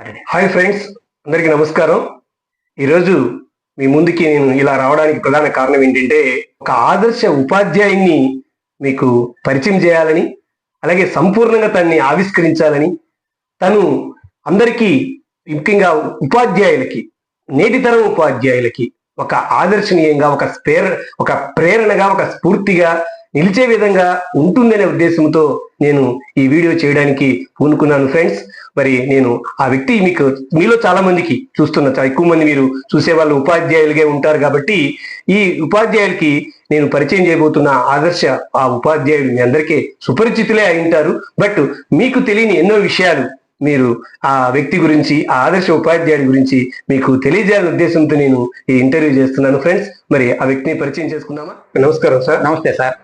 Hi friends అందరికీ నమస్కారం. ఈరోజు మీ ముందుకి నేను ఇలా రావడానికి ప్రధాన కారణం ఏంటంటే ఒక ఆదర్శ ఉపాధ్యాయుని మీకు పరిచయం చేయాలని అలాగే సంపూర్ణంగా తన్ని ఆవిష్కరించాలని తను అందరికీ ముఖ్యంగా ఉపాధ్యాయులకి నేటి తరం ఉపాధ్యాయులకి ఒక ఆదర్శనీయంగా ఒక స్పేర ఒక ప్రేరణగా ఒక స్ఫూర్తిగా నిలిచే విధంగా ఉంటుందనే ఉద్దేశంతో నేను ఈ వీడియో చేయడానికి పూనుకున్నాను ఫ్రెండ్స్. మరి నేను ఆ వ్యక్తి మీకు మీలో చాలా మందికి చూస్తున్న ఎక్కువ మంది మీరు చూసే వాళ్ళు ఉపాధ్యాయులుగా ఉంటారు కాబట్టి ఈ ఉపాధ్యాయులకి నేను పరిచయం చేయబోతున్న ఆదర్శ ఆ ఉపాధ్యాయులు మీ అందరికీ సుపరిచితులే అయి ఉంటారు. బట్ మీకు తెలియని ఎన్నో విషయాలు మీరు ఆ వ్యక్తి గురించి ఆ ఆదర్శ ఉపాధ్యాయుడి గురించి మీకు తెలియజేయాలనే ఉద్దేశంతో నేను ఈ ఇంటర్వ్యూ చేస్తున్నాను ఫ్రెండ్స్. మరి ఆ వ్యక్తిని పరిచయం చేసుకుందామా? నమస్కారం సార్. నమస్తే సార్.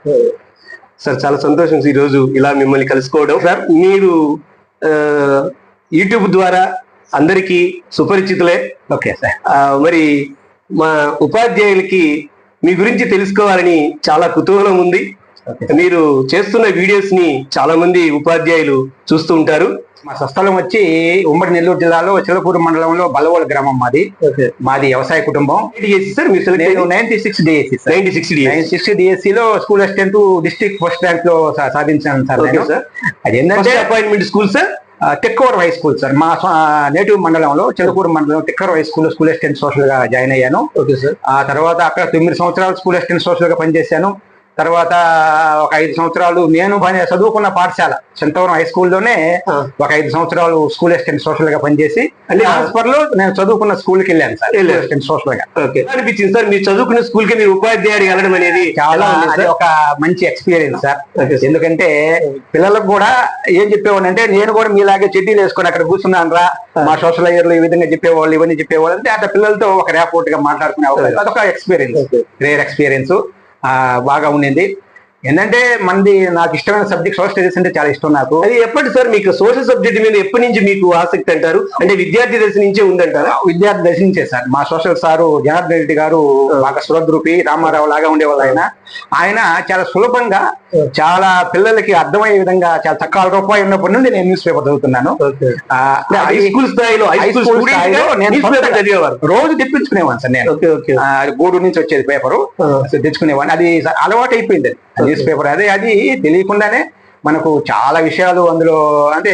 సార్ చాలా సంతోషం ఈ రోజు ఇలా మిమ్మల్ని కలుసుకోవడం. సార్ మీరు యూట్యూబ్ ద్వారా అందరికీ సుపరిచితులే. Okay sir. మరి మా ఉపాధ్యాయులకి మీ గురించి తెలుసుకోవాలని చాలా కుతూహలం ఉంది. మీరు చేస్తున్న వీడియోస్ని చాలా మంది ఉపాధ్యాయులు చూస్తూ ఉంటారు. మా స్వస్థలం వచ్చి ఉమ్మడి నెల్లూరు జిల్లాలో చిలకూరు మండలంలో బలవోల గ్రామం మాది. మాది వ్యవసాయ కుటుంబం. సార్ మీరు ninety six DSC ninety six nine six DSC లో స్కూల్ అసిస్టెంట్ డిస్ట్రిక్ట్ ఫస్ట్ ర్యాంక్లో సాధించాను సార్ ఓకే నేను. సార్. అది ఏంటంటే అపాయింట్మెంట్ స్కూల్ సార్? టెక్కోవర్ హై స్కూల్ సార్. మా నేటివ్ మండలంలో చిలకూరు మండలం టెక్కర్ హై స్కూల్ స్కూల్ అసిస్టెంట్ సోషల్గా జాయిన్ అయ్యాను. Okay sir. ఆ తర్వాత అక్కడ తొమ్మిది సంవత్సరాలు స్కూల్ అసిస్టెంట్ సోషల్గా పనిచేశాను. తర్వాత ఒక ఐదు సంవత్సరాలు నేను చదువుకున్న పాఠశాల చింతవరం హై స్కూల్లోనే. ఒక ఐదు సంవత్సరాలు స్కూల్ అసిస్టెంట్ సోషల్గా పనిచేసి ట్రాన్స్ఫర్లో నేను చదువుకున్న స్కూల్కి వెళ్ళాను సార్. అసిస్టెంట్ సోషల్గా. ఓకే. అనిపించింది సార్? మీరు చదువుకున్న స్కూల్కి మీరు ఉపాధ్యాయుడు వెళ్ళడం అనేది చాలా ఒక మంచి ఎక్స్పీరియన్స్ సార్. ఎందుకంటే పిల్లలకు కూడా ఏం చెప్పేవాడు అంటే నేను కూడా మీలాగే చెడ్డీలు వేసుకొని అక్కడ కూర్చున్నాను రా మా సోషల్ అయ్యర్లు ఈ విధంగా చెప్పేవాళ్ళు ఇవన్నీ చెప్పేవాళ్ళు అంటే అట్లా పిల్లలతో ఒక ర్యాపోర్ట్గా మాట్లాడుకునే అవకాశం అదొక ఎక్స్పీరియన్స్. రేర్ ఎక్స్పీరియన్స్ బాగా ఉండింది. ఏంటంటే మనది నాకు ఇష్టమైన సబ్జెక్ట్ సోషల్ స్టడీస్ అంటే చాలా ఇష్టం నాకు. అది ఎప్పటి సార్ మీకు సోషల్ సబ్జెక్ట్ మీద ఎప్పటి నుంచి మీకు ఆసక్తి అంటారు? అంటే విద్యార్థి దశ నుంచే ఉందంటారా? విద్యార్థి దర్శించే సార్. మా సోషల్ సారు జనార్దన్ రెడ్డి గారు బాగా సురద్రూపి రామారావు లాగా ఉండేవాళ్ళు ఆయన ఆయన చాలా సులభంగా చాలా పిల్లలకి అర్థమయ్యే విధంగా చాలా తక్కువ రూపాయి ఉన్నప్పటి నుండి నేను న్యూస్ పేపర్ చదువుతున్నాను. స్కూల్ స్థాయిలో రోజు తెప్పించుకునేవాడిని సార్ నేను. గూడూరు నుంచి వచ్చేది పేపరు. తెచ్చుకునేవాడిని అది అలవాటు అయిపోయింది. Newspaper. అదే అది తెలియకుండానే మనకు చాలా విషయాలు అందులో అంటే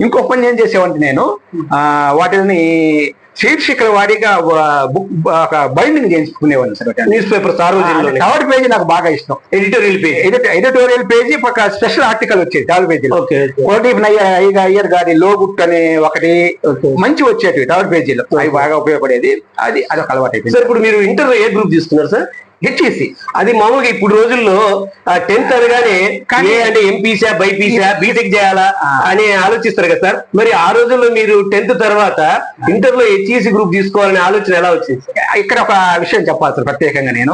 ఇంకో పని ఏం చేసేవాడిని నేను? ఆ, వాటిని శీర్షికల వారీగా బుక్ ఒక బైండింగ్ చేయించుకునేవాడిని సార్ న్యూస్ పేపర్ సార్వజనిక కవర్ పేజీ నాకు బాగా ఇష్టం. ఎడిటోరియల్ పేజ్ ఎడిటోరియల్ పేజీ ఒక స్పెషల్ ఆర్టికల్ వచ్చేది కవర్ పేజీలో. కోటీప్ అయ్యర్ గారి లోబుక్ అనే ఒకటి మంచి వచ్చేటివి కవర్ పేజీలో. అవి బాగా ఉపయోగపడేది. అది అదొక అలవాటు అయిపోయింది సార్ ఇప్పుడు మీరు ఇంటర్ ఏ గ్రూప్ తీసుకున్నారు సార్? హెచ్ఈసి అది మామూలుగా ఇప్పుడు రోజుల్లో టెన్త్ అనగానే ఏ అంటే ఎంపీసా బైపీసా బీటెక్ చేయాలా. అని ఆలోచిస్తారు కదా సార్. మరి ఆ రోజుల్లో మీరు టెన్త్ తర్వాత ఇంటర్లో హెచ్ఈసి గ్రూప్ తీసుకోవాలనే ఆలోచన ఎలా వచ్చింది? ఇక్కడ ఒక విషయం చెప్పాలి సార్ ప్రత్యేకంగా నేను.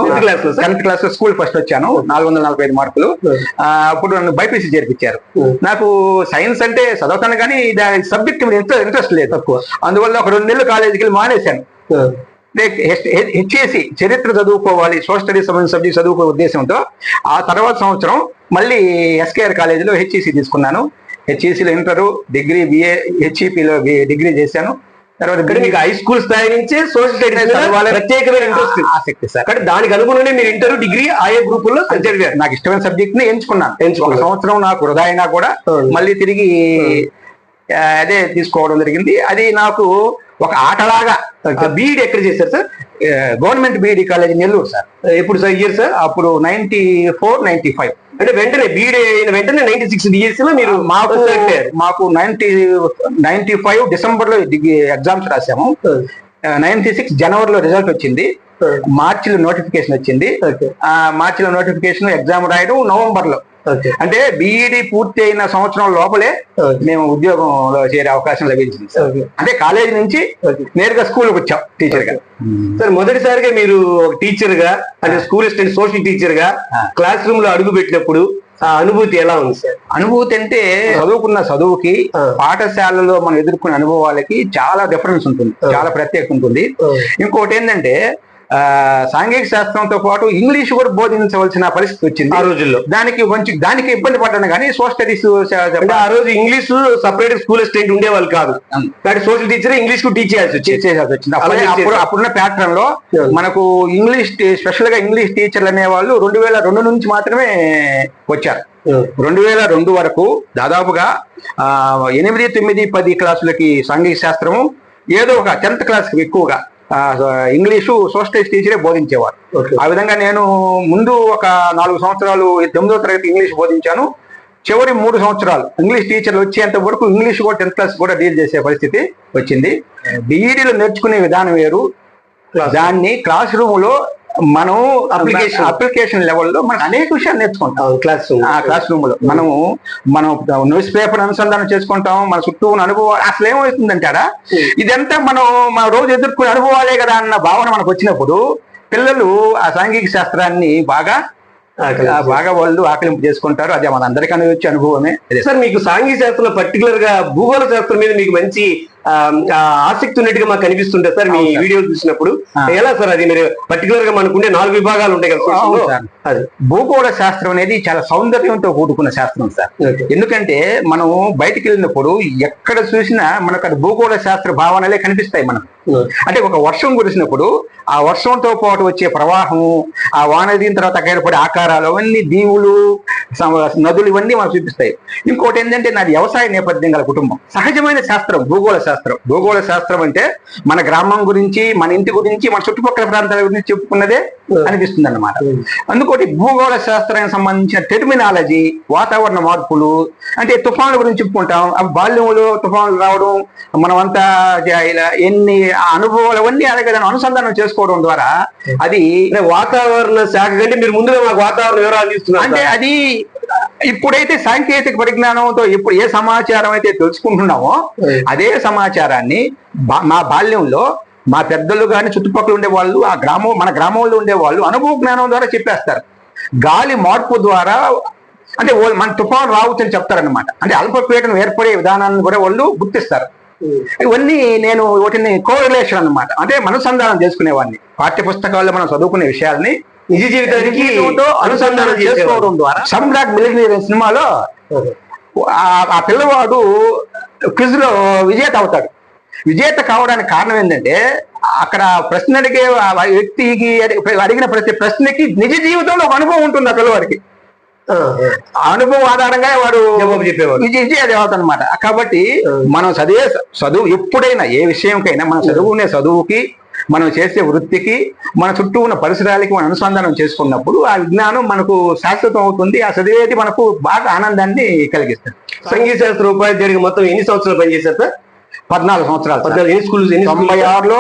సార్? టెన్త్ క్లాస్లో స్కూల్ ఫస్ట్ వచ్చాను. నాలుగు వందల నలభై ఐదు మార్కులు. అప్పుడు నన్ను బైపీసీ చేర్పించారు. నాకు సైన్స్ అంటే చదువుతాను కానీ సబ్జెక్ట్ మీద ఎంత ఇంట్రెస్ట్ లేదు తక్కువ. అందువల్ల ఒక రెండు నెలలు కాలేజీకి వెళ్ళి మానేశాను. హెచ్ఏసి చరిత్ర చదువుకోవాలి సోషల్ స్టడీస్ సంబంధించిన సబ్జెక్ట్ చదువుకో ఉద్దేశంతో ఆ తర్వాత సంవత్సరం మళ్ళీ ఎస్కేఆర్ కాలేజీలో హెచ్ఈసి తీసుకున్నాను. హెచ్ఈసిలో ఇంటర్ డిగ్రీ బిఏ హెచ్ఈపిలో డిగ్రీ చేశాను. తర్వాత ఇక్కడ మీకు హై స్కూల్ స్థాయి నుంచే సోషల్ స్టడీస్. ప్రత్యేకమైన ఇంట్రెస్ట్. ఆసక్తి సార్. కానీ దానికి అనుగుణంగానే మీరు ఇంటర్ డిగ్రీ ఆయా గ్రూపుల్లో చదివారు నాకు ఇష్టమైన సబ్జెక్ట్ని ఎంచుకున్నాను. ఎంచుకున్నారు. ఒక సంవత్సరం నాకు వృధా అయినా కూడా. మళ్ళీ తిరిగి అదే తీసుకోవడం జరిగింది. అది నాకు ఒక ఆటలాగా బీఈడి ఎక్కడ చేశారు sir government BEd college Nellore sir ఎప్పుడు సార్ ఇయర్ సార్ అప్పుడు నైన్టీ ఫోర్ నైన్టీ ఫైవ్ అంటే వెంటనే బీఈడి అయిన వెంటనే నైన్టీ సిక్స్ డిఎస్సి లో మీరు మాకు. మాకు నైన్టీ నైన్టీ ఫైవ్ డిసెంబర్లో ఎగ్జామ్స్ రాసాము నైన్టీ సిక్స్ జనవరిలో రిజల్ట్ వచ్చింది. మార్చిలో నోటిఫికేషన్ వచ్చింది. మార్చిలో నోటిఫికేషన్ ఎగ్జామ్ రాయడం నవంబర్లో అంటే బీఈడి పూర్తి అయిన సంవత్సరం లోపలే మేము ఉద్యోగంలో చేరే అవకాశం లభించింది అంటే కాలేజీ నుంచి నేరుగా స్కూల్కి వచ్చాం టీచర్గా సార్ మొదటిసారిగా మీరు ఒక టీచర్గా అంటే స్కూల్ అసిస్టెంట్ సోషల్ టీచర్గా ఆ. క్లాస్ రూమ్లో అడుగు పెట్టినప్పుడు ఆ అనుభూతి ఎలా ఉంది సార్? అనుభూతి అంటే చదువుకున్న చదువుకి. పాఠశాలలో మనం ఎదుర్కొనే అనుభవాలకి చాలా డిఫరెన్స్ ఉంటుంది. చాలా ప్రత్యేకత ఉంటుంది. ఇంకోటి ఏంటంటే సాంఘిక శాస్త్రంతో పాటు ఇంగ్లీష్ కూడా బోధించవలసిన పరిస్థితి వచ్చింది. ఆ రోజుల్లో. దానికి కొంచెం దానికి ఇబ్బంది పడ్డాను కానీ సోషల్ స్టడీస్ ఆ రోజు ఇంగ్లీష్ సపరేట్ స్కూల్ అసిస్టెంట్ ఉండేవాళ్ళు కాదు. కానీ సోషల్ టీచర్ ఇంగ్లీష్కు టీచ్ చేయాల్సి వచ్చేది. చేసేయాల్సి వచ్చింది. అలా అప్పుడే-. అప్పుడున్న ప్యాటర్న్లో. మనకు ఇంగ్లీష్ స్పెషల్గా ఇంగ్లీష్ టీచర్లు అనేవాళ్ళు రెండు వేల రెండు నుంచి మాత్రమే వచ్చారు. రెండు వేల రెండు వరకు దాదాపుగా ఆ, ఎనిమిది తొమ్మిది పది క్లాసులకి సాంఘిక శాస్త్రము ఏదో ఒక టెన్త్ క్లాస్ ఎక్కువగా ఇంగ్లీషు సోషల్ టీచరే బోధించేవారు. ఆ విధంగా నేను ముందు ఒక నాలుగు సంవత్సరాలు తొమ్మిదో తరగతి ఇంగ్లీష్ బోధించాను. చివరి మూడు సంవత్సరాలు ఇంగ్లీష్ టీచర్లు వచ్చేంత వరకు ఇంగ్లీష్ కూడా టెన్త్ క్లాస్ కూడా డీల్ చేసే పరిస్థితి వచ్చింది. బీఈడీలో నేర్చుకునే విధానం వేరు. దాన్ని క్లాస్ రూమ్లో మనం Application. అప్లికేషన్ లెవెల్లో మనం అనేక విషయాలు నేర్చుకుంటాం. క్లాస్ ఆ క్లాస్ రూమ్లో మనము మనం న్యూస్ పేపర్ అనుసంధానం చేసుకుంటాం మన చుట్టూ ఉన్న అనుభవాలు. అసలు ఏమవుతుందంటారా Hmm. ఇదంతా మనం మన రోజు ఎదుర్కొనే అనుభవాలే కదా అన్న భావన మనకు వచ్చినప్పుడు పిల్లలు ఆ సాంఘిక శాస్త్రాన్ని బాగా బాగా వాళ్ళు ఆకలింపు చేసుకుంటారు. అదే మన అందరికీ వచ్చే అనుభవమే. సార్ మీకు సాంఘిక శాస్త్రంలో పర్టికులర్గా భూగోళ శాస్త్రం మీద మీకు మంచి ఆసక్తి ఉన్నట్టుగా మాకు కనిపిస్తుంటే సార్ మీ. వీడియోలు చూసినప్పుడు. ఎలా సార్ అది మీరు పర్టికులర్గా మనకుండే నాలుగు విభాగాలు ఉంటాయి కదా. అది భూగోళ శాస్త్రం అనేది చాలా సౌందర్యంతో కూడుకున్న శాస్త్రం సార్. ఎందుకంటే మనం బయటికి వెళ్ళినప్పుడు ఎక్కడ చూసినా మనకు అది భూగోళ శాస్త్ర భావనలే కనిపిస్తాయి మనకు అంటే ఒక వర్షం కురిసినప్పుడు ఆ వర్షంతో పాటు వచ్చే ప్రవాహం ఆ వాన దిగిన తర్వాత ఏర్పడే ఆకారాలు అవన్నీ దీవులు నదులు ఇవన్నీ మనకు చూపిస్తాయి. ఇంకోటి ఏంటంటే నాది వ్యవసాయ నేపథ్యం గల కుటుంబం. సహజమైన శాస్త్రం భూగోళ శాస్త్రం. భూగోళ శాస్త్రం అంటే మన గ్రామం గురించి మన ఇంటి గురించి మన చుట్టుపక్కల ప్రాంతాల గురించి చెప్పుకున్నదే అనిపిస్తుంది అన్నమాట అందుకోటి భూగోళ శాస్త్రానికి సంబంధించిన టెర్మినాలజీ వాతావరణ మార్పులు అంటే తుఫాన్ల గురించి చెప్పుకుంటాం. అవి బాల్యంలో తుఫాన్లు రావడం మనమంతా ఎన్ని ఆ అనుభవాలు అవన్నీ అలాగే అనుసంధానం చేసుకోవడం ద్వారా అది వాతావరణ శాఖ కంటే మీరు ముందుగా మాకు వాతావరణ వివరాలు ఇస్తున్నారు అంటే. అది ఇప్పుడైతే సాంకేతిక పరిజ్ఞానంతో ఇప్పుడు ఏ సమాచారం అయితే తెలుసుకుంటున్నామో అదే సమాచారాన్ని మా బాల్యంలో మా పెద్దలు కానీ చుట్టుపక్కల ఉండే వాళ్ళు ఆ గ్రామం మన గ్రామంలో ఉండే వాళ్ళు అనుభవ జ్ఞానం ద్వారా చెప్పేస్తారు. గాలి మార్పు ద్వారా అంటే మన తుఫాను రావచ్చని చెప్తారన్నమాట. అంటే అల్పపీడనం ఏర్పడే విధానాన్ని కూడా వాళ్ళు గుర్తిస్తారు. ఇవన్నీ నేను వాటిని కోరిలేషన్ అన్నమాట. అంటే అనుసంధానం చేసుకునేవాడిని. పాఠ్య పుస్తకాల్లో మనం చదువుకునే విషయాల్ని నిజ జీవితానికి అనుసంధానం చేసుకోవడం ద్వారా సమ్రాట్ మిలిటరీ సినిమాలో ఆ- పిల్లవాడు క్విజ్లో విజేత అవుతాడు. విజేత కావడానికి కారణం ఏంటంటే అక్కడ ప్రశ్న అడిగే వ్యక్తికి అడి- అడిగిన ప్రతి ప్రశ్నకి నిజ జీవితంలో ఒక అనుభవం ఉంటుంది ఆ పిల్లవాడికి. అనుభవం ఆధారంగా వాడు చెప్పేవాడు. దేవత అనమాట కాబట్టి మనం చదివే చదువు ఎప్పుడైనా ఏ విషయంకైనా మనం చదువుకునే చదువుకి మనం చేసే వృత్తికి మన చుట్టూ ఉన్న పరిసరాలకి మనం అనుసంధానం చేసుకున్నప్పుడు ఆ విజ్ఞానం మనకు శాశ్వతం అవుతుంది ఆ చదివేది మనకు బాగా ఆనందాన్ని కలిగిస్తుంది సంగీత శాస్త్ర ఉపాధ్యాయుడికి మొత్తం ఎన్ని సంవత్సరాలు పనిచేశారు సార్ పద్నాలుగు సంవత్సరాలు సార్. పద్నాలుగు ఎన్ని స్కూల్ తొంభై ఆరులో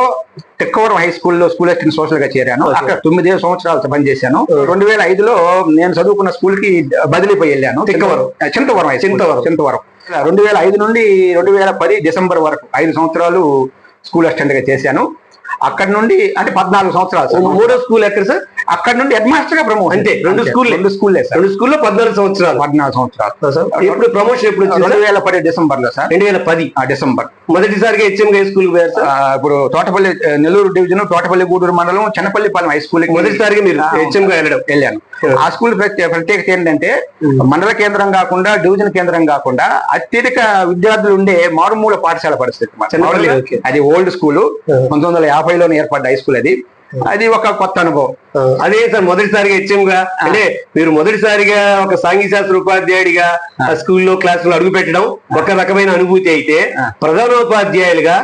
తెక్కవరం హై స్కూల్లో స్కూల్ అసిస్టెంట్ సోషల్గా చేరాను. అక్కడ తొమ్మిది సంవత్సరాలు పనిచేశాను రెండు వేల ఐదులో నేను చదువుకున్న స్కూల్కి బదిలీపోయి వెళ్ళాను తిక్కవరం. చింతవరం. చింతవరం. చింతవరం రెండు వేల ఐదు నుండి రెండు వేల పది డిసెంబర్ వరకు ఐదు సంవత్సరాలు స్కూల్ అసిస్టెంట్గా చేశాను అక్కడ నుండి అంటే పద్నాలుగు సంవత్సరాలు సార్. మూడో స్కూల్ ఎక్కడ సార్ అక్కడ నుండి హెడ్ మాస్టర్గా ప్రమోషన్ అంతే, రెండు స్కూల్లే. రెండు స్కూల్లే సార్. రెండు స్కూల్లో పద్నాలుగు సంవత్సరాలు. పద్నాలుగు సంవత్సరాలు. సార్ ఎప్పుడు ప్రమోషన్ ఎప్పుడు రెండు వేల పది డిసెంబర్లో సార్. రెండు వేల పది. ఆ, డిసెంబర్. మొదటిసారిగా హెచ్ఎం హై స్కూల్ పోయారు సార్? ఆ, ఇప్పుడు తోటపల్లి నెల్లూరు డివిజన్ తోటపల్లి గూడూరు మండలం చెన్నపల్లిపాలెం హై స్కూల్ మొదటిసారిగా మీరు ఆ, హెచ్ఎం గా వెళ్ళడం. వెళ్ళాను. ఆ. స్కూల్ ప్రత్యేక ప్రత్యేకత ఏంటంటే మండల కేంద్రం కాకుండా డివిజన్ కేంద్రం కాకుండా అత్యధిక విద్యార్థులు ఉండే మారుమూల పాఠశాల పరిస్థితి. అది ఓల్డ్ స్కూల్ పంతొమ్మిది వందల యాభైలోనే ఏర్పడ్డ హై స్కూల్ అది. అది ఒక కొత్త అనుభవం. అదే సార్ మొదటిసారిగా హెచ్ఎం గా అంటే మీరు మొదటిసారిగా ఒక సాంఘిక శాస్త్ర ఉపాధ్యాయుడిగా ఆ. స్కూల్లో క్లాసులో అడుగు పెట్టడం ఒక రకమైన అనుభూతి అయితే. ప్రధానోపాధ్యాయులుగా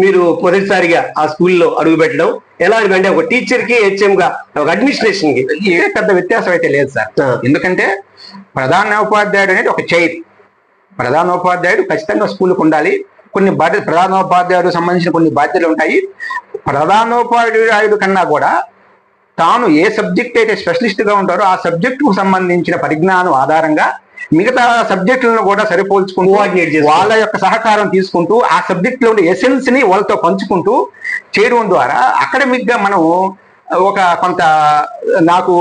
మీరు మొదటిసారిగా ఆ స్కూల్లో అడుగు పెట్టడం ఎలా అంటే ఒక టీచర్కి హెచ్ఎం గా ఒక అడ్మినిస్ట్రేషన్కి ఏ పెద్ద వ్యత్యాసం అయితే లేదు సార్. ఎందుకంటే ప్రధానోపాధ్యాయుడు అనేది ఒక చైర్ ప్రధానోపాధ్యాయుడు ఖచ్చితంగా స్కూల్కి ఉండాలి. కొన్ని బాధ్యత ప్రధానోపాధ్యాయుడు సంబంధించిన కొన్ని బాధ్యతలు ఉంటాయి. ప్రధానోపాధ్యాయుడు కన్నా కూడా తాను ఏ సబ్జెక్ట్ అయితే స్పెషలిస్ట్గా ఉంటారో ఆ సబ్జెక్ట్కు సంబంధించిన పరిజ్ఞానం ఆధారంగా మిగతా సబ్జెక్టులను కూడా సరిపోల్చుకుంటూ. వాళ్ళ యొక్క సహకారం తీసుకుంటూ ఆ సబ్జెక్ట్లో ఉండే ఎసెన్స్ని వాళ్ళతో పంచుకుంటూ చేయడం ద్వారా అకాడమిక్గా మనం ఒక కొంత నాకు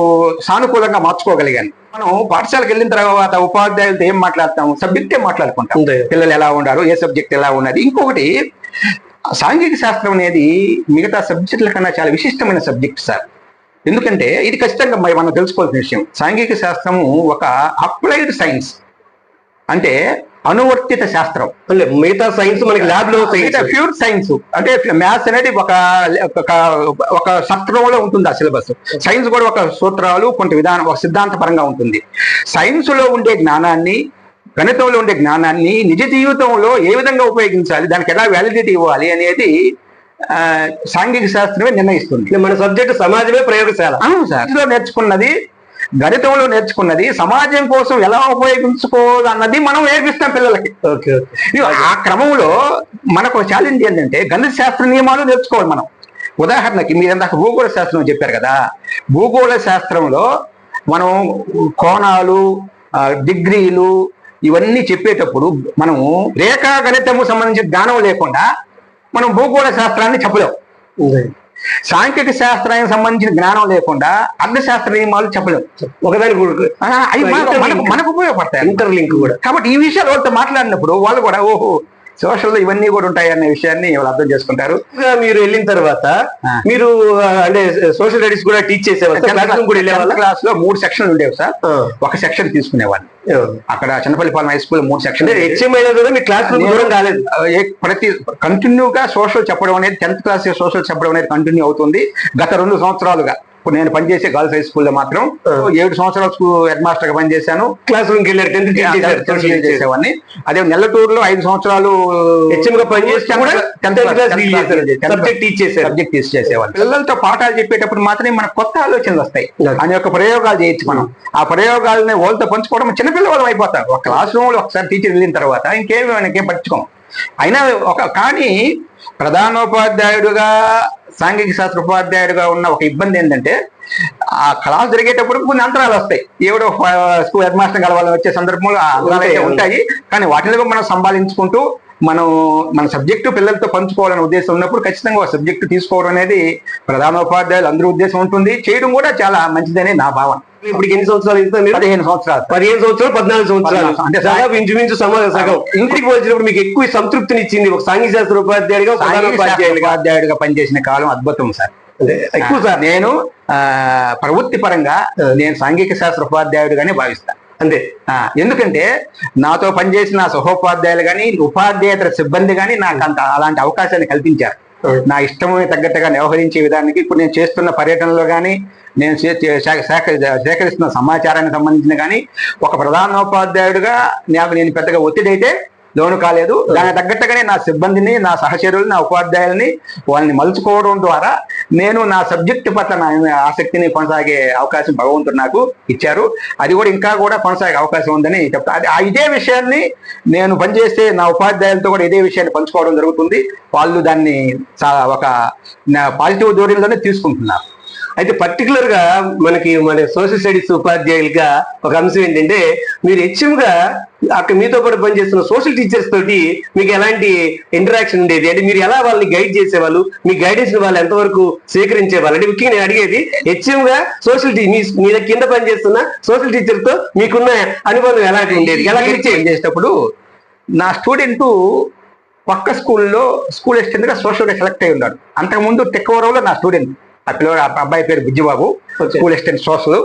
సానుకూలంగా మార్చుకోగలిగాను. మనం పాఠశాలకు వెళ్ళిన తర్వాత ఉపాధ్యాయులతో ఏం మాట్లాడతాం సబ్జెక్టే మాట్లాడుకుంటాం. పిల్లలు ఎలా ఉన్నారు? ఏ సబ్జెక్ట్ ఎలా ఉన్నది ఇంకొకటి సాంఘిక శాస్త్రం అనేది మిగతా సబ్జెక్టుల కన్నా చాలా విశిష్టమైన సబ్జెక్ట్ సార్ ఎందుకంటే ఇది ఖచ్చితంగా మరి మనం తెలుసుకోవాల్సిన విషయం. సాంఘిక శాస్త్రము ఒక అప్లైడ్ సైన్స్ అంటే అనువర్తిత శాస్త్రం. మిగతా సైన్స్ మనకి ల్యాబ్లో ప్యూర్ సైన్స్ అంటే మ్యాథ్స్ అనేది ఒక ఒక ఒక సత్రంలో ఉంటుంది ఆ సిలబస్ సైన్స్ కూడా ఒక సూత్రాలు కొంత విధానం ఒక సిద్ధాంత పరంగా ఉంటుంది. సైన్స్లో ఉండే జ్ఞానాన్ని గణితంలో ఉండే జ్ఞానాన్ని నిజ జీవితంలో ఏ విధంగా ఉపయోగించాలి దానికి ఎలా వ్యాలిడిటీ ఇవ్వాలి అనేది ఆ, సాంఘిక శాస్త్రమే నిర్ణయిస్తుంది. మన సబ్జెక్ట్ సమాజమే ప్రయోగశాల. సార్. నేర్చుకున్నది గణితంలో నేర్చుకున్నది సమాజం కోసం ఎలా ఉపయోగించుకోవాలన్నది మనం నేర్పిస్తాం పిల్లలకి. ఆ క్రమంలో మనకు ఛాలెంజ్ ఏంటంటే గణిత శాస్త్ర నియమాలు నేర్చుకోవాలి మనం. ఉదాహరణకి మీరు ఇందాక భూగోళ శాస్త్రం చెప్పారు కదా భూగోళ శాస్త్రంలో మనం కోణాలు డిగ్రీలు ఇవన్నీ చెప్పేటప్పుడు మనము రేఖా గణితము సంబంధించిన జ్ఞానం లేకుండా మనం భూగోళ శాస్త్రాన్ని చెప్పలేం సాంఖ్యక శాస్త్రానికి సంబంధించిన జ్ఞానం లేకుండా అర్థశాస్త్ర నియమాలు చెప్పలేం ఒకదాని అవి మనకు ఉపయోగపడతాయి. ఇంటర్లింక్ కూడా. కాబట్టి ఈ విషయాలు వాళ్ళతో మాట్లాడినప్పుడు వాళ్ళు కూడా ఓహో సోషల్ ఇవన్నీ కూడా ఉంటాయి అనే విషయాన్ని వాళ్ళు అర్థం చేసుకుంటారు. మీరు వెళ్ళిన తర్వాత. మీరు అంటే సోషల్ స్టడీస్ కూడా టీచ్ చేసేవారు క్లాస్లో మూడు సెక్షన్లు ఉండేవి సార్. ఒక సెక్షన్ తీసుకునేవాడిని అక్కడ చిన్నపల్లిపాలెం హై స్కూల్ మూడు సెక్షన్ హెచ్ఎం అయినా కూడా మీ క్లాస్ దూరం కాలేదు. ప్రతి కంటిన్యూగా సోషల్ చెప్పడం అనేది టెన్త్ క్లాస్ సోషల్ చెప్పడం అనేది కంటిన్యూ అవుతుంది. గత రెండు సంవత్సరాలుగా. నేను పనిచేసే గర్ల్స్ హై స్కూల్లో మాత్రం. ఏడు సంవత్సరాలు స్కూల్ హెడ్ మాస్టర్గా పనిచేశాను. క్లాస్ రూమ్కి వెళ్ళారు టెన్త్ చేసేవాడిని. అదే నెల్లటూరులో ఐదు సంవత్సరాలు హెచ్ఎం గా సబ్జెక్ట్ టీచ్ సబ్జెక్ట్ పిల్లలతో పాఠాలు చెప్పేటప్పుడు మాత్రమే మనకు కొత్త ఆలోచనలు వస్తాయి. అనే యొక్క ప్రయోగాలు చేయొచ్చు మనం. ఆ ప్రయోగాలని వాళ్ళతో పంచుకోవడం చిన్నపిల్లలు అయిపోతారు. ఒక క్లాస్ రూమ్లో ఒకసారి టీచర్ వెళ్ళిన తర్వాత ఇంకేం ఇంకేం పట్టించుకోం అయినా ఒక కానీ ప్రధానోపాధ్యాయుడుగా సాంఘిక శాస్త్ర ఉపాధ్యాయుడుగా ఉన్న ఒక ఇబ్బంది ఏంటంటే ఆ క్లాస్ జరిగేటప్పుడు కొన్ని అంతరాలు వస్తాయి. ఏడో స్కూల్ హెడ్ మాస్టర్ కలవాలని వచ్చే సందర్భంలో ఆ అంతరాలు అయితే ఉంటాయి. కానీ వాటిని కూడా మనం సంభాళించుకుంటూ మనం మన సబ్జెక్టు పిల్లలతో పంచుకోవాలనే ఉద్దేశం ఉన్నప్పుడు ఖచ్చితంగా ఒక సబ్జెక్టు తీసుకోవడం అనేది ప్రధానోపాధ్యాయులు అందరి ఉద్దేశం ఉంటుంది. చేయడం కూడా చాలా మంచిదని నా భావన. ఇప్పుడు ఎన్ని సంవత్సరాలు ఇస్తారు మీరు? పదిహేను సంవత్సరాలు. పదిహేను సంవత్సరాలు పద్నాలుగు సంవత్సరాలు. అంటే దాదాపు ఇంచుమించు సమాజ సగం. ఇంటికి వచ్చినప్పుడు మీకు ఎక్కువ సంతృప్తిని ఇచ్చింది ఒక సాంఘిక శాస్త్ర ఉపాధ్యాయుడిగా ప్రధాన ఉపాధ్యాయుడిగా. పనిచేసిన కాలం అద్భుతం సార్. ఎక్కువ సార్. నేను ప్రవృత్తి పరంగా నేను సాంఘిక శాస్త్ర ఉపాధ్యాయుడిగానే భావిస్తాను అంతే. ఎందుకంటే నాతో పనిచేసిన సహోపాధ్యాయులు కానీ ఉపాధ్యాయేతర సిబ్బంది కానీ నాకు అంత అలాంటి అవకాశాన్ని కల్పించారు. నా ఇష్టమైన తగ్గట్టుగా వ్యవహరించే విధానానికి ఇప్పుడు నేను చేస్తున్న పర్యటనలో కానీ నేను సేకరిస్తున్న సమాచారానికి సంబంధించిన కానీ ఒక ప్రధానోపాధ్యాయుడిగా నాకు నేను పెద్దగా ఒత్తిడి అయితే లోను కాలేదు. దానికి తగ్గట్టుగానే నా సిబ్బందిని నా సహచరులు నా ఉపాధ్యాయుల్ని వాళ్ళని మలుచుకోవడం ద్వారా నేను నా సబ్జెక్టు పట్ల నా ఆసక్తిని కొనసాగే అవకాశం భగవంతుడు నాకు ఇచ్చారు. అది కూడా ఇంకా కూడా కొనసాగే అవకాశం ఉందని చెప్తా అది ఆ ఇదే విషయాన్ని నేను పనిచేస్తే నా ఉపాధ్యాయులతో కూడా ఇదే విషయాన్ని పంచుకోవడం జరుగుతుంది. వాళ్ళు దాన్ని ఒక పాజిటివ్ ధోరణిలోనే తీసుకుంటున్నారు. అయితే పర్టికులర్గా మనకి మన సోషల్ స్టడీస్ ఉపాధ్యాయులుగా ఒక అంశం ఏంటంటే మీరు హెచ్ఎం గా అక్కడ మీతో పాటు పనిచేస్తున్న సోషల్ టీచర్స్ తోటి మీకు ఎలాంటి ఇంటరాక్షన్ ఉండేది? అంటే మీరు ఎలా వాళ్ళని గైడ్ చేసేవాళ్ళు? మీ గైడెన్స్ వాళ్ళు ఎంతవరకు స్వీకరించేవాళ్ళు? అంటే ముఖ్యంగా నేను అడిగేది హెచ్ఎం గా సోషల్ మీ కింద పనిచేస్తున్న సోషల్ టీచర్తో మీకున్న అనుబంధం ఎలాంటి ఉండేది? ఎలా గైడ్ చేసేటప్పుడు నా స్టూడెంట్ పక్క స్కూల్లో స్కూల్ అసిస్టెంట్గా సోషల్గా సెలెక్ట్ అయి ఉన్నాడు. అంతకుముందు టెక్కవరంలో నా స్టూడెంట్ ఆ పిల్లవాడు ఆ అబ్బాయి పేరు బుజ్జిబాబు. స్కూల్ అసిస్టెంట్ సోషల్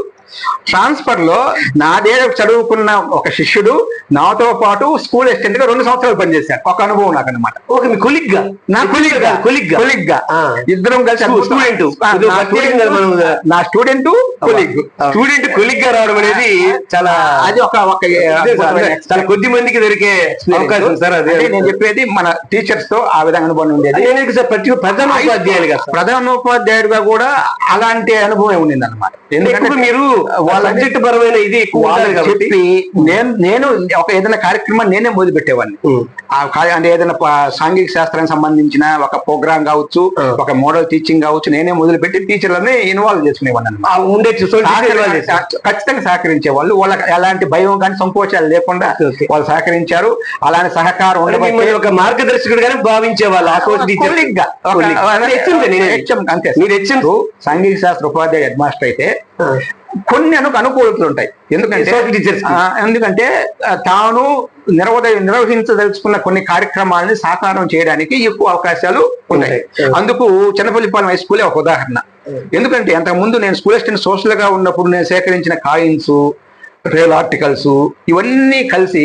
ట్రాన్స్ఫర్లో నాదే చదువుకున్న ఒక శిష్యుడు నాతో పాటు స్కూల్ అసిస్టెంట్గా రెండు సంవత్సరాలు పనిచేశారు. ఒక అనుభవం నాకు అనమాట ఓకే మీ కొలిగ్గా నా కొలిగ్గా కొలిగ్గా కొలిగ్గా ఆ. ఇద్దరం కలిసి నా నా స్టూడెంట్ కొలిగ్. స్టూడెంట్ కొలిగ్గా రావడం అనేది చాలా అది ఒక ఒక. చాలా కొద్ది మందికి దొరికే అవకాశం సార్ అదే. నేను చెప్పేది మన టీచర్స్తో ఆ విధంగా అనుభవం ఉండేది. ప్రతి ప్రధాన ఉపాధ్యాయులుగా కూడా అలాంటి అనుభవం ఉండింది అనమాట ఎక్కువ మీరు వాళ్ళ సబ్జెక్ట్ పరమైన ఇది చెప్పి నేను నేను ఒక ఏదైనా కార్యక్రమం నేనే మొదలు పెట్టేవాడిని. అంటే ఏదైనా సాంఘిక శాస్త్రానికి సంబంధించిన ఒక ప్రోగ్రామ్ కావచ్చు. ఒక మోడల్ టీచింగ్ కావచ్చు నేనే మొదలు పెట్టి టీచర్లని ఇన్వాల్వ్ చేసుకునేవాడిని ఉండే. ఖచ్చితంగా సహకరించే వాళ్ళు వాళ్ళకి ఎలాంటి భయం కానీ సంకోచాలు లేకుండా. వాళ్ళు సహకరించారు. అలాంటి సహకారం ఉండబట్టే ఒక మార్గదర్శకుడుగానే భావించే వాళ్ళు అంతే మీరు సాంఘిక శాస్త్ర ఉపాధ్యాయ హెడ్ మాస్టర్ అయితే కొన్ని అను అనుకూలతలు ఉంటాయి. ఎందుకంటే ఎందుకంటే తాను నిర్వహ నిర్వహించదలుచుకున్న కొన్ని కార్యక్రమాలని సాకారం చేయడానికి ఎక్కువ అవకాశాలు ఉన్నాయి. అందుకు చిన్నపల్లిపాలెం హై స్కూలే ఒక ఉదాహరణ. ఎందుకంటే అంతకు ముందు నేను స్కూల్ అసిస్టెంట్ సోషల్గా ఉన్నప్పుడు నేను సేకరించిన కాయిన్స్ రేల్ ఆర్టికల్స్ ఇవన్నీ కలిసి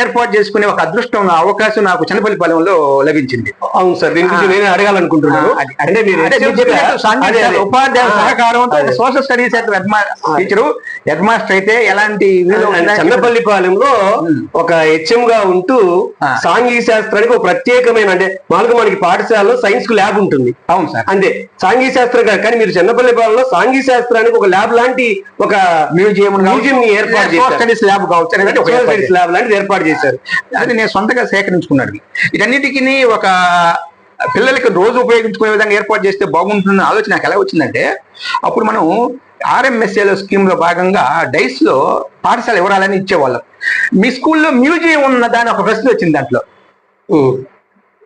ఏర్పాటు చేసుకునే ఒక అదృష్టం అవకాశం నాకు చిన్నపల్లిపాలెంలో లభించింది. అవును సార్ దీని గురించి. నేనే అడగాలనుకుంటున్నాను. అంటే మీరు సహకారంతో అదే. Social studies teacher head master అయితే ఎలాంటి చంద్రపల్లిపాలెంలో ఉమ్. ఒక హెచ్ఎం గా ఉంటూ. సాంఘిక శాస్త్రానికి ఒక ప్రత్యేకమైన అంటే మామూలుగా మనకి పాఠశాలలో సైన్స్కు ల్యాబ్ ఉంటుంది. అవును సార్. అంతే. సాంఘిక శాస్త్రం కానీ మీరు చంద్రపల్లిపాలెంలో సాంఘిక శాస్త్రానికి ఒక ల్యాబ్ లాంటి ఒక మ్యూజియం మ్యూజియం ఏర్పాటు చేశారు. స్టడీస్ ల్యాబ్ కావచ్చు ఏర్పాటు చేశారు. ల్యాబ్ లాంటిది ఏర్పాటు చేశారు అది నేను సొంతగా సేకరించుకున్నాడు వీటన్నిటికీ ఒక పిల్లలకి రోజు ఉపయోగించుకునే విధంగా ఏర్పాటు చేస్తే బాగుంటుందన్న ఆలోచన నాకు ఎలా వచ్చిందంటే అప్పుడు మనం ఆర్ఎంఎస్ఏలో స్కీమ్లో భాగంగా డైస్లో పాఠశాల వివరాలని ఇచ్చేవాళ్ళం మీ స్కూల్లో మ్యూజియం ఉన్నదా అని ఒక ప్రశ్న వచ్చింది దాంట్లో.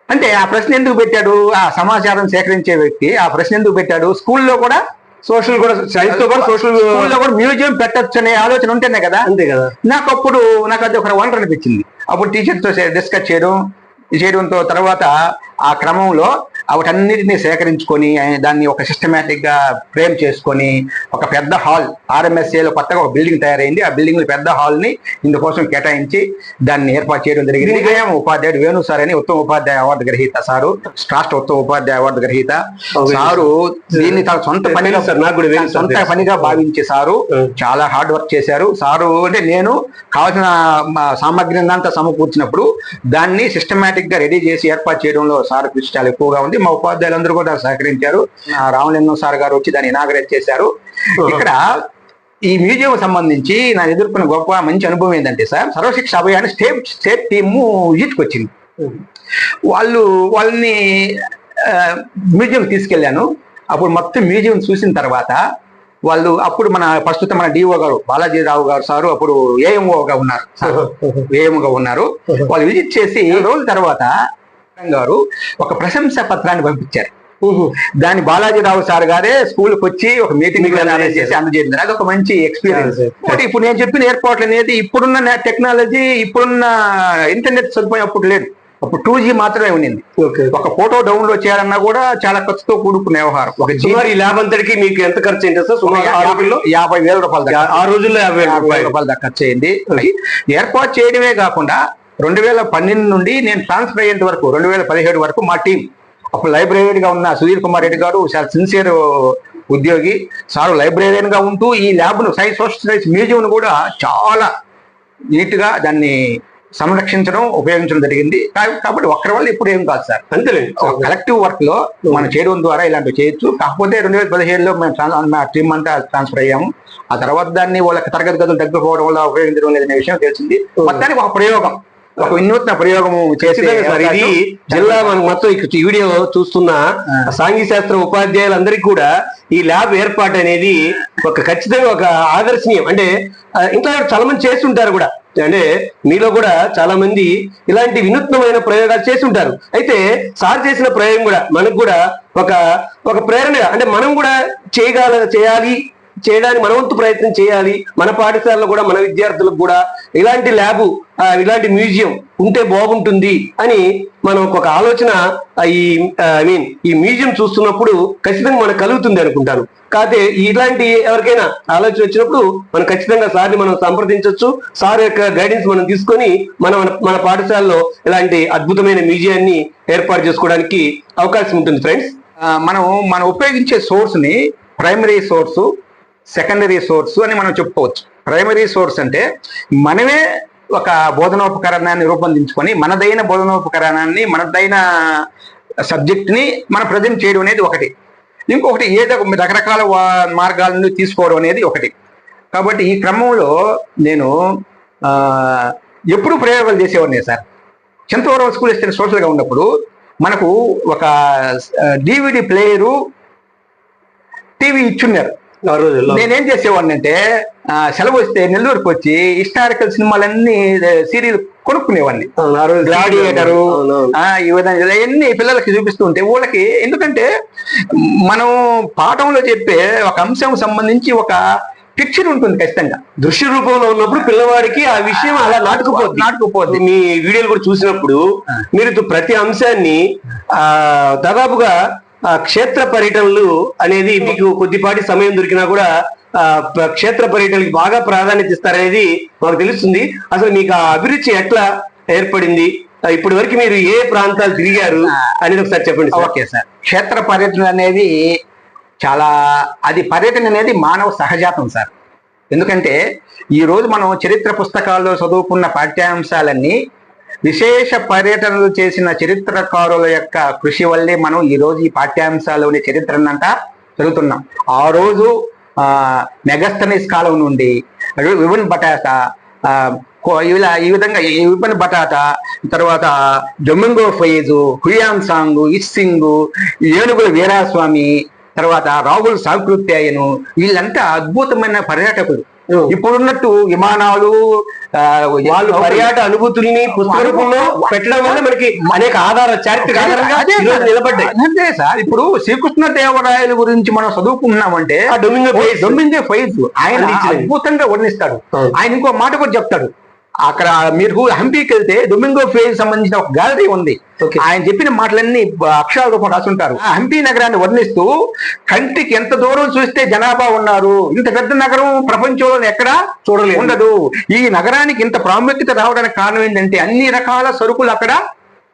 అంటే ఆ ప్రశ్న ఎందుకు పెట్టాడు ఆ సమాచారం సేకరించే వ్యక్తి ఆ ప్రశ్న ఎందుకు పెట్టాడు స్కూల్లో కూడా సోషల్ కూడా సైన్స్తో కూడా సోషల్ స్కూల్లో కూడా మ్యూజియం పెట్టొచ్చు అనే ఆలోచన ఉంటేనే కదా. అంతే కదా. నాకు అప్పుడు నాకు అది ఒక వండర్ అనిపించింది. అప్పుడు టీచర్తో డిస్కస్ చేయడం చేయడంతో తర్వాత ఆ క్రమంలో వాటన్నిటిని సేకరించుకొని దాన్ని ఒక సిస్టమేటిక్గా ఫ్రేమ్ చేసుకొని ఒక పెద్ద హాల్ ఆర్ఎంఎస్ఏలో కొత్తగా ఒక బిల్డింగ్ తయారైంది ఆ బిల్డింగ్ పెద్ద హాల్ని ఇందుకోసం కేటాయించి దాన్ని ఏర్పాటు చేయడం జరిగింది దీనికేం ఉపాధ్యాయుడు వేణు సార్ అని ఉత్తమ ఉపాధ్యాయ అవార్డు గ్రహీత సారు రాష్ట్ర ఉత్తమ ఉపాధ్యాయ అవార్డు గ్రహీత. సారు దీన్ని తన సొంత పనిగా సొంత. పనిగా భావించే సారు. చాలా హార్డ్ వర్క్ చేశారు సారు అంటే నేను కావాల్సిన మా సామగ్రిని అంతా సమకూర్చినప్పుడు దాన్ని సిస్టమేటిక్గా రెడీ చేసి ఏర్పాటు చేయడంలో సార్ కృషి చాలా ఎక్కువగా ఉంది మా ఉపాధ్యాయులందరూ కూడా సహకరించారు. రామలింగం సార్ గారు వచ్చి దాన్ని ఇనాగరేట్ చేశారు. ఇక్కడ ఈ మ్యూజియం సంబంధించి నా ఎదుర్కొన్న గొప్ప మంచి అనుభవం ఏంటంటే సార్ సర్వశిక్ష అభయాన్ని స్టేట్ స్టేట్ టీము వచ్చింది. వాళ్ళు వాళ్ళని మ్యూజియం తీసుకెళ్ళాను. అప్పుడు మొత్తం మ్యూజియం చూసిన తర్వాత వాళ్ళు అప్పుడు మన ప్రస్తుతం మన డిఓ గారు బాలాజీ రావు గారు సారు అప్పుడు ఏఎంఓగా ఉన్నారు. ఏఎంగా ఉన్నారు. వాళ్ళు విజిట్ చేసి రోజుల తర్వాత గారు ఒక ప్రశంసా పత్రాన్ని పంపించారు. దాని బాలాజీరావు సార్ గారే స్కూల్కి వచ్చి ఒక మీటింగ్ చేసి అందజేయడం అది ఒక మంచి ఎక్స్పీరియన్స్. ఇంకోటి ఇప్పుడు నేను చెప్పిన ఏర్పాట్లు అనేది ఇప్పుడున్న టెక్నాలజీ ఇప్పుడున్న ఇంటర్నెట్ సదుపాయం అప్పుడు లేదు. అప్పుడు టూ జీ మాత్రమే ఉండింది ఓకే. ఒక ఫోటో డౌన్లోడ్ చేయాలన్నా కూడా చాలా ఖర్చుతో కూడుకున్న వ్యవహారం. ఒక జీ సుమారు ఈ ల్యాబ్ అంతటికి మీకు ఎంత ఖర్చు అయింది సార్? సుమారు యాభై వేల రూపాయలు దాకా. ఆ రోజుల్లో యాభై వేల రూపాయలు. దాకా ఖర్చు అయింది. ఏర్పాటు చేయడమే కాకుండా రెండు వేల పన్నెండు నుండి నేను ట్రాన్స్ఫర్ అయ్యేంత వరకు రెండు వేల పదిహేడు వరకు మా టీం అప్పుడు లైబ్రరీగా ఉన్న సుధీర్ కుమార్ రెడ్డి గారు చాలా సిన్సియర్ ఉద్యోగి సారు లైబ్రరీయన్గా ఉంటూ ఈ ల్యాబ్ను సైన్స్ సోషల్ సైన్స్ మ్యూజియం ను కూడా చాలా నీట్గా దాన్ని సంరక్షించడం ఉపయోగించడం జరిగింది. కాబట్టి ఒక్కరి వల్ల ఇప్పుడు ఏం కాదు సార్. కలెక్టివ్ వర్క్లో మనం చేయడం ద్వారా ఇలాంటివి చేయొచ్చు. కాకపోతే రెండు వేల పదిహేడులో మేము టీం అంతా ట్రాన్స్ఫర్ అయ్యాము. ఆ తర్వాత దాన్ని వాళ్ళకి తరగతి గదులు తగ్గిపోవడం వల్ల ఉపయోగించడం లేదనే విషయం తెలిసింది. మొత్తానికి ఒక ప్రయోగం. ఒక వినూత్న ప్రయోగం చేసి సార్ ఇది జిల్లా మనకు మొత్తం ఇక్కడ ఈ వీడియో చూస్తున్న. సాంఘిక శాస్త్ర ఉపాధ్యాయులందరికీ కూడా ఈ ల్యాబ్ ఏర్పాటు అనేది ఒక ఖచ్చితంగా ఒక ఆదర్శనీయం. అంటే ఇంకా చాలా మంది చేస్తుంటారు కూడా. అంటే మీలో కూడా చాలా మంది ఇలాంటి వినూత్నమైన ప్రయోగాలు చేస్తుంటారు. అయితే సార్ చేసిన ప్రయోగం కూడా మనకు కూడా ఒక ఒక ప్రేరణ అంటే మనం కూడా చేయగల చేయాలి చేయడానికి మనవంతు ప్రయత్నం చేయాలి. మన పాఠశాలలో కూడా మన విద్యార్థులకు కూడా ఇలాంటి ల్యాబు ఇలాంటి మ్యూజియం ఉంటే బాగుంటుంది అని మనం ఒక ఆలోచన ఈ ఐ మీన్ ఈ మ్యూజియం చూస్తున్నప్పుడు ఖచ్చితంగా మనకు కలుగుతుంది అనుకుంటాను. కాకపోతే ఇలాంటి ఎవరికైనా ఆలోచన వచ్చినప్పుడు మనం ఖచ్చితంగా సార్ని మనం సంప్రదించవచ్చు సార్ యొక్క గైడెన్స్ మనం తీసుకొని మనం మన- మన పాఠశాలలో ఇలాంటి అద్భుతమైన మ్యూజియాన్ని ఏర్పాటు చేసుకోవడానికి అవకాశం ఉంటుంది. ఫ్రెండ్స్ మనం మనం ఉపయోగించే సోర్స్ని ప్రైమరీ సోర్సు సెకండరీ సోర్స్ అని మనం చెప్పుకోవచ్చు. ప్రైమరీ సోర్స్ అంటే మనమే ఒక బోధనోపకరణాన్ని రూపొందించుకొని మనదైన బోధనోపకరణాన్ని మనదైన సబ్జెక్ట్ని మనం ప్రజెంట్ చేయడం అనేది ఒకటి. ఇంకొకటి ఏదో రకరకాల మార్గాలను తీసుకోవడం అనేది ఒకటి. కాబట్టి ఈ క్రమంలో నేను ఎప్పుడు ప్రయోగాలు చేసేవాడిని సార్. చింతవరం స్కూల్ ఇస్తే సోషల్గా ఉన్నప్పుడు మనకు ఒక డివిడి ప్లేయరు టీవీ ఇచ్చున్నారు. నేనేం చేసేవాడిని అంటే సెలవు వస్తే నెల్లూరుకి వచ్చి హిస్టారికల్ సినిమాలన్నీ సీరియల్ కొనుక్కునేవాడిని. గ్లాడియేటర్. ఈ విధంగా పిల్లలకి చూపిస్తూ ఉంటే వాళ్ళకి ఎందుకంటే మనం పాఠంలో చెప్పే ఒక అంశం సంబంధించి ఒక పిక్చర్ ఉంటుంది ఖచ్చితంగా. దృశ్య రూపంలో ఉన్నప్పుడు పిల్లవాడికి ఆ విషయం అలా నాటుకుపోద్ది. నాటుకుపోద్ది. మీ వీడియోలు కూడా చూసినప్పుడు. మీరు ప్రతి అంశాన్ని ఆ దాదాపుగా క్షేత్ర పర్యటనలు అనేది మీకు కొద్దిపాటి సమయం దొరికినా కూడా క్షేత్ర పర్యటనకి బాగా ప్రాధాన్యత ఇస్తారనేది మాకు తెలుస్తుంది. అసలు మీకు ఆ అభిరుచి ఎట్లా ఏర్పడింది? ఇప్పటి వరకు మీరు ఏ ప్రాంతాలు తిరిగారు అనేది ఒకసారి చెప్పండి. Okay sir. క్షేత్ర పర్యటన అనేది చాలా అది పర్యటన అనేది మానవ సహజాతం సార్. ఎందుకంటే ఈ రోజు మనం చరిత్ర పుస్తకాల్లో చదువుకున్న పాఠ్యాంశాలన్నీ విశేష పర్యటనలు చేసిన చరిత్రకారుల యొక్క కృషి వల్లే మనం ఈ రోజు ఈ పాఠ్యాంశాల్లోని చరిత్రనంట చదువుతున్నాం. ఆ రోజు ఆ కాలం నుండి వివన్ బటాట ఆ, కో- ఇలా ఈ విధంగా ఈ విపన్ బటాట తర్వాత Domingo Paes Hiuen Tsang Itsing Enugula Veeraswamy తర్వాత రాహుల్ సాంకృత్యాయను వీళ్ళంతా అద్భుతమైన పర్యాటకులు. ఇప్పుడున్నట్టు విమానాలు వాళ్ళు పర్యాట అనుభూతుల్ని పుస్తక రూపంలో పెట్టడం వల్ల మనకి అనేక ఆధార చారిత్రక ఆధారంగా. నిలబడ్డాయి అదే సార్ ఇప్పుడు శ్రీకృష్ణ దేవరాయల గురించి మనం చదువుకుంటున్నామంటే డొమింగో ఫైజ్. డొమింగే ఫైజ్ ఆయన. అద్భుతంగా వర్ణిస్తాడు. ఆయన ఇంకో మాట కూడా చెప్తాడు అక్కడ మీరు హంపీకి వెళ్తే డొమింగో ఫేజ్ సంబంధించిన ఒక గ్యాలరీ ఉంది. ఆయన చెప్పిన మాటలన్నీ అక్షరాల రూపం రాసుంటారు హంపీ నగరాన్ని వర్ణిస్తూ కంటికి ఎంత దూరం చూస్తే జనాభా ఉన్నారు ఇంత పెద్ద నగరం ప్రపంచంలో ఎక్కడా చూడలేదు. ఉండదు ఈ నగరానికి ఇంత ప్రాముఖ్యత రావడానికి కారణం ఏంటంటే అన్ని రకాల సరుకులు అక్కడ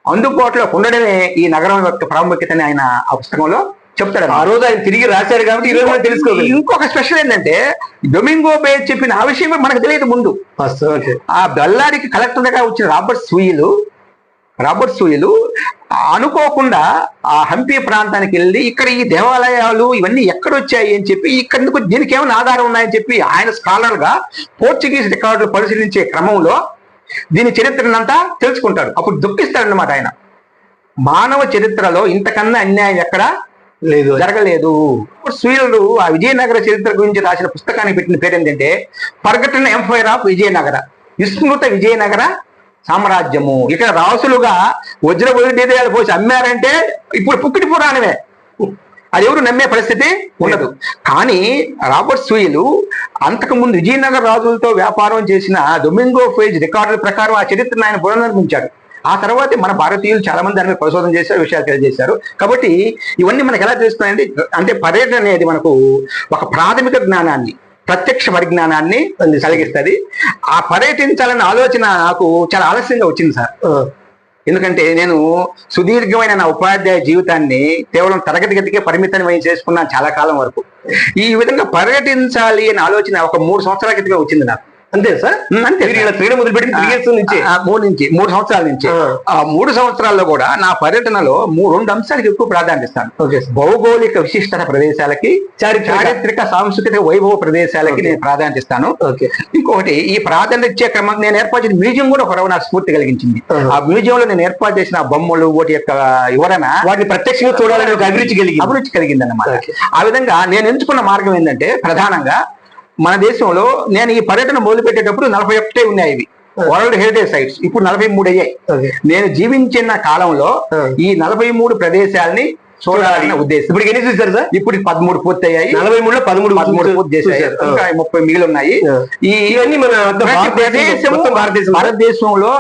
అందుబాటులో ఉండడమే ఈ నగరం యొక్క ప్రాముఖ్యతని ఆయన ఆ పుస్తకంలో చెప్తాడు ఆ రోజు ఆయన తిరిగి రాశారు కాబట్టి ఈ రోజు మనం తెలుసుకోగలం ఇంకొక స్పెషల్ ఏంటంటే డొమింగో బే చెప్పిన ఆ విషయం మనకు తెలియదు ముందు. ఆ బెల్లారికి కలెక్టర్గా వచ్చిన రాబర్ట్ సూయిలు రాబర్ట్ సూయిలు అనుకోకుండా ఆ హంపి ప్రాంతానికి వెళ్ళి ఇక్కడ ఈ దేవాలయాలు ఇవన్నీ ఎక్కడ వచ్చాయి అని చెప్పి ఇక్కడ దీనికి ఏమైనా ఆధారం ఉన్నాయని చెప్పి ఆయన స్కాలర్గా పోర్చుగీస్ రికార్డులు పరిశీలించే క్రమంలో దీని చరిత్రనంతా తెలుసుకుంటాడు. అప్పుడు దుఃఖిస్తాడనమాట ఆయన. మానవ చరిత్రలో ఇంతకన్నా అన్యాయం ఎక్కడ? లేదు. జరగలేదు. సూర్యుడు ఆ విజయనగర చరిత్ర గురించి రాసిన పుస్తకానికి పెట్టిన పేరు ఏంటంటే పర్గటన ఎంపైర్ ఆఫ్ విజయనగర. విస్మృత విజయనగర సామ్రాజ్యము. ఇక్కడ రాసులుగా వజ్ర వైద్యాలు పోసి అమ్మారంటే ఇప్పుడు పుక్కిటి పురాణమే. అది ఎవరు నమ్మే పరిస్థితి ఉండదు. కానీ రాబర్ట్ సూయిలు అంతకు ముందు విజయనగర రాజులతో వ్యాపారం చేసిన డొమింగో ఫేజ్ రికార్డుల ప్రకారం ఆ చరిత్రను ఆయన పునర్నిర్మించాడు. ఆ తర్వాత మన భారతీయులు చాలా మంది దాని మీద పరిశోధన చేశారు విషయాలు తెలియజేశారు. కాబట్టి ఇవన్నీ మనకు ఎలా తెలుస్తున్నాయంటే అంటే పర్యటన అనేది మనకు ఒక ప్రాథమిక జ్ఞానాన్ని ప్రత్యక్ష పరిజ్ఞానాన్ని కలిగిస్తుంది. ఆ పర్యటించాలన్న ఆలోచన నాకు చాలా ఆలస్యంగా వచ్చింది సార్. ఎందుకంటే నేను సుదీర్ఘమైన నా ఉపాధ్యాయ జీవితాన్ని కేవలం తరగతి గదికే పరిమితమై చేసుకున్నాను చాలా కాలం వరకు. ఈ విధంగా పర్యటించాలి అనే ఆలోచన ఒక మూడు సంవత్సరాల క్రితమే వచ్చింది నాకు. అంతే సార్? అంతే మీరు ఇలా క్రీడ మొదలుపెట్టి త్రీ ఇయర్స్ నుంచి ఆ, మూడు నుంచి మూడు సంవత్సరాల నుంచి. ఆ. మూడు సంవత్సరాల్లో కూడా నా పర్యటనలో రెండు అంశాలకు ఎక్కువ ప్రాధాన్యత ఇస్తాను. భౌగోళిక విశిష్టత ప్రదేశాలకి చారిత్రక. చారిత్రక సాంస్కృతిక వైభవ ప్రదేశాలకి నేను ప్రాధాన్యత ఇస్తాను. ఓకే. ఇంకొకటి ఈ ప్రాధాన్యత ఇచ్చే క్రమం నేను ఏర్పాటు చేసిన మ్యూజియం కూడా ఒక నాకు స్ఫూర్తి కలిగించింది. ఆ. మ్యూజియం లో నేను ఏర్పాటు చేసిన బొమ్మలు వాటి యొక్క వివరణ వాటిని ప్రత్యక్షంగా చూడాలని ఒక అభిరుచి కలిగింది. అభిరుచి కలిగింది అన్నమాట. ఆ విధంగా నేను ఎంచుకున్న మార్గం ఏంటంటే ప్రధానంగా మన దేశంలో నేను ఈ పర్యటన మొదలు పెట్టేటప్పుడు నలభై ఒకటే ఉన్నాయి ఇవి. వరల్డ్ హెరిటేజ్ సైట్స్ ఇప్పుడు నలభై మూడు అయ్యాయి. నేను జీవించిన కాలంలో. ఈ నలభై మూడు ప్రదేశాలని చూడాలన్న ఉద్దేశం. ఇప్పుడు ఎన్ని చూసారు సార్? ఇప్పుడు పదమూడు పూర్తయ్యాయి. నలభై మూడులో పదమూడు పదమూడు పూర్తి చేశాయి. ఇంకా ముప్పై మిగిలి ఉన్నాయి ఇవన్నీ మన ప్రతి భారతదేశం భారతదేశంలో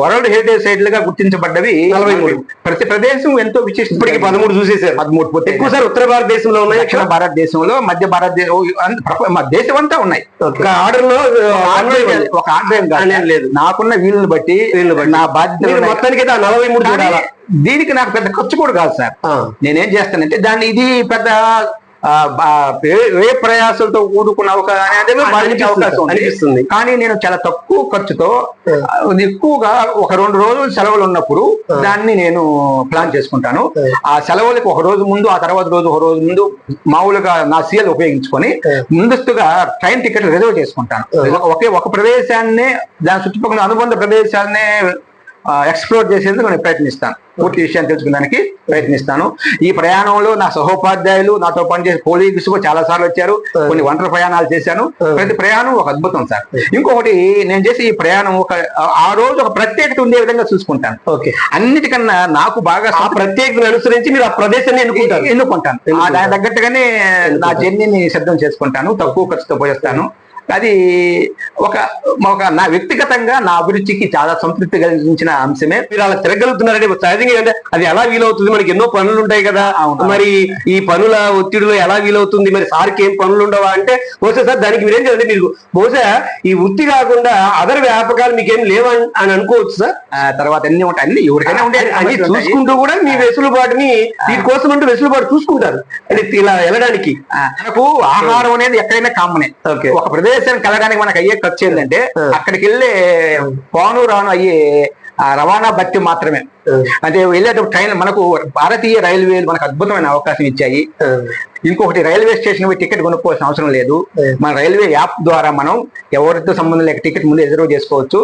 వరల్డ్ హెరిటేజ్ సైట్ లుగా గుర్తించబడ్డవి 43. ప్రతి ప్రదేశం ఎంతో విశిష్టం ఇప్పటికి పదమూడు చూసేసారు పదమూడు పూర్తి ఎక్కువ సార్ ఉత్తర భారతదేశంలో ఉన్నాయి దక్షిణ భారతదేశంలో మధ్య భారతదేశం దేశం అంతా ఉన్నాయి. ఒక ఆర్డర్లో ఒక ఆర్డర్ ఏం కాదు. లేదు. నాకున్న వీళ్ళని బట్టి. నా బాధ్యత మొత్తానికి నలభై మూడు చూడాలా? దీనికి నాకు పెద్ద ఖర్చు కూడా కాదు సార్. నేనేం చేస్తానంటే దాన్ని ఇది పెద్ద ఏ- ప్రయాసాలతో కూడుకున్న అవకాశం. అనిపిస్తుంది. కానీ నేను చాలా తక్కువ ఖర్చుతో ఎక్కువగా ఒక రెండు రోజులు సెలవులు ఉన్నప్పుడు దాన్ని నేను ప్లాన్ చేసుకుంటాను. ఆ. సెలవులకు ఒక రోజు ముందు ఆ తర్వాత రోజు ఒక రోజు ముందు మామూలుగా నా సీఎల్ ఉపయోగించుకొని ముందస్తుగా ట్రైన్ టికెట్ రిజర్వ్ చేసుకుంటాను. ఒకే ఒక ప్రదేశాన్నే దాని చుట్టుపక్కల అనుబంధ ప్రదేశాన్నే ఎక్స్ప్లోర్ చేసేందుకు నేను ప్రయత్నిస్తాను. పూర్తి విషయాన్ని తెలుసుకోవడానికి ప్రయత్నిస్తాను. ఈ ప్రయాణంలో నా సహోపాధ్యాయులు నాతో పనిచేసే పోలీసు కూడా చాలా సార్లు వచ్చారు. కొన్ని ఒంటరి ప్రయాణాలు చేశాను. ప్రతి ప్రయాణం ఒక అద్భుతం సార్. ఇంకొకటి నేను చేసే ఈ ప్రయాణం ఒక ఆ రోజు ఒక ప్రత్యేకత ఉండే విధంగా చూసుకుంటాను. ఓకే. అన్నిటికన్నా నాకు బాగా ఆ ప్రత్యేకతను అనుసరించి మీరు ఆ ప్రదేశాన్ని ఎన్నుకుంటారు. ఎన్నుకుంటాను. దాని తగ్గట్టుగానే నా జర్నీని సిద్ధం చేసుకుంటాను. తక్కువ ఖర్చుతో పోయేస్తాను. అది ఒక ఒక నా వ్యక్తిగతంగా నా అభిరుచికి చాలా సంతృప్తి కలిగించిన అంశమే. మీరు అలా తిరగలుగుతున్నారంటే సహజంగా అంటే అది ఎలా వీలవుతుంది? మనకి ఎన్నో పనులు ఉంటాయి కదా. మరి ఈ పనుల ఒత్తిడిలో ఎలా వీలవుతుంది? మరి సార్కి ఏం పనులు ఉండవా అంటే బహుశా సార్ దానికి మీరేం చేయాలంటే మీరు బహుశా ఈ వృత్తి కాకుండా అదర్ వ్యాపకాలు మీకేం లేవని అని అనుకోవచ్చు సార్. ఆ తర్వాత అన్ని ఉంటాయి. అన్ని ఎవరికైనా ఉండే అది చూసుకుంటూ కూడా మీ వెసులుబాటుని వీటికోసం అంటూ వెసులుబాటు చూసుకుంటారు. అంటే ఇలా వెళ్ళడానికి. మనకు ఆహారం అనేది ఎక్కడైనా కామనే. ఓకే. ఒక ప్రదేశానికి వెళ్ళడానికి మనకు అయ్యే ఖర్చు ఏంటంటే అక్కడికి వెళ్ళే పోను రాను అయ్యే ఆ రవాణా భత్యం మాత్రమే. అంటే వెళ్ళేటప్పుడు ట్రైన్ మనకు భారతీయ రైల్వేలు మనకు అద్భుతమైన అవకాశం ఇచ్చాయి. ఇంకొకటి రైల్వే స్టేషన్ పోయి టికెట్ కొనుక్కోవాల్సిన అవసరం లేదు. మన రైల్వే యాప్ ద్వారా మనం ఎవరితో సంబంధం లేక టికెట్ ముందు రిజర్వ్ చేసుకోవచ్చు.